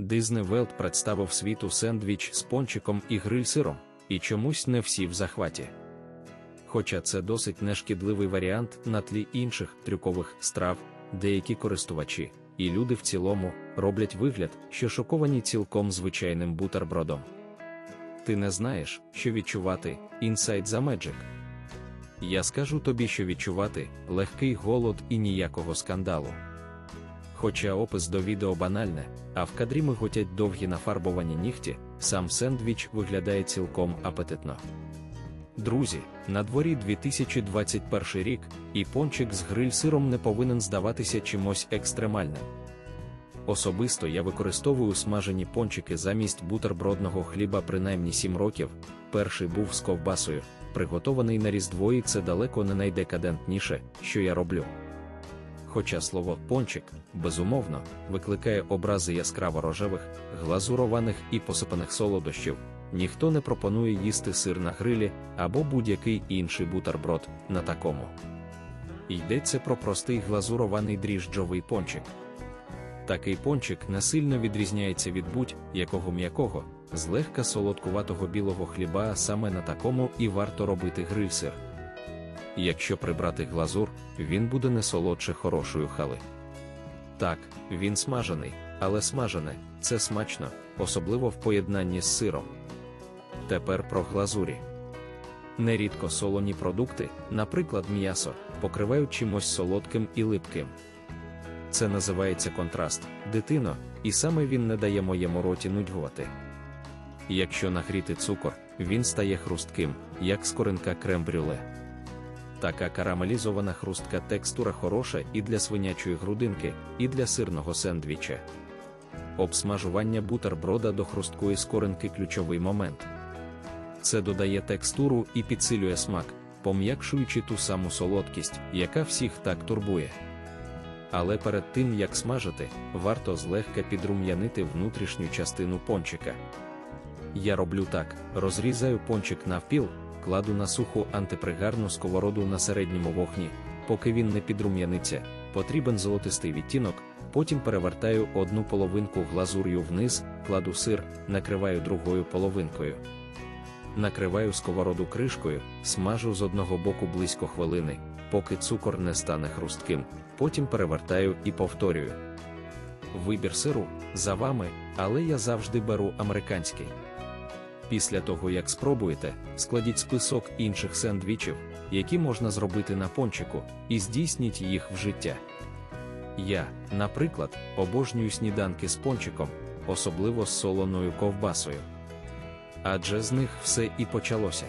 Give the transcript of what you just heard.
Disney World представив світу сендвіч з пончиком і гриль-сиром, і чомусь не всі в захваті. Хоча це досить нешкідливий варіант на тлі інших трюкових страв, деякі користувачі, і люди в цілому роблять вигляд, що шоковані цілком звичайним бутербродом. Ти не знаєш, що відчувати Inside the Magic. Я скажу тобі, що відчувати легкий голод і ніякого скандалу. Хоча опис до відео банальне, а в кадрі миготять довгі нафарбовані нігті, сам сендвіч виглядає цілком апетитно. Друзі, на дворі 2021 рік, і пончик з гриль-сиром не повинен здаватися чимось екстремальним. Особисто я використовую смажені пончики замість бутербродного хліба принаймні 7 років. Перший був з ковбасою, приготований на різдво, і це далеко не найдекадентніше, що я роблю. Хоча слово пончик, безумовно, викликає образи яскраво рожевих, глазурованих і посипаних солодощів, ніхто не пропонує їсти сир на грилі або будь-який інший бутерброд на такому. Йдеться про простий глазурований дріжджовий пончик. Такий пончик не сильно відрізняється від будь-якого м'якого, злегка солодкуватого білого хліба, саме на такому і варто робити грильсир. Якщо прибрати глазур, він буде не солодше хорошої хали. Так, він смажений, але смажене це смачно, особливо в поєднанні з сиром. Тепер про глазурі. Нерідко солоні продукти, наприклад, м'ясо, покривають чимось солодким і липким. Це називається контраст, дитино, і саме він не дає моєму роті нудьгувати. Якщо нагріти цукор, він стає хрустким, як скоринка крем-брюле. Така карамелізована хрустка текстура хороша і для свинячої грудинки, і для сирного сендвіча. Обсмажування бутерброда до хрусткої скоринки ключовий момент. Це додає текстуру і підсилює смак, пом'якшуючи ту саму солодкість, яка всіх так турбує. Але перед тим як смажити, варто злегка підрум'янити внутрішню частину пончика. Я роблю так: розрізаю пончик навпіл, кладу на суху антипригарну сковороду на середньому вогні, поки він не підрум'яниться, потрібен золотистий відтінок, потім перевертаю одну половинку глазур'ю вниз, кладу сир, накриваю другою половинкою. Накриваю сковороду кришкою, смажу з одного боку близько хвилини, поки цукор не стане хрустким, потім перевертаю і повторюю. Вибір сиру за вами, але я завжди беру американський. Після того, як спробуєте, складіть список інших сендвічів, які можна зробити на пончику, і здійсніть їх в життя. Я, наприклад, обожнюю сніданки з пончиком, особливо з солоною ковбасою. Адже з них все і почалося.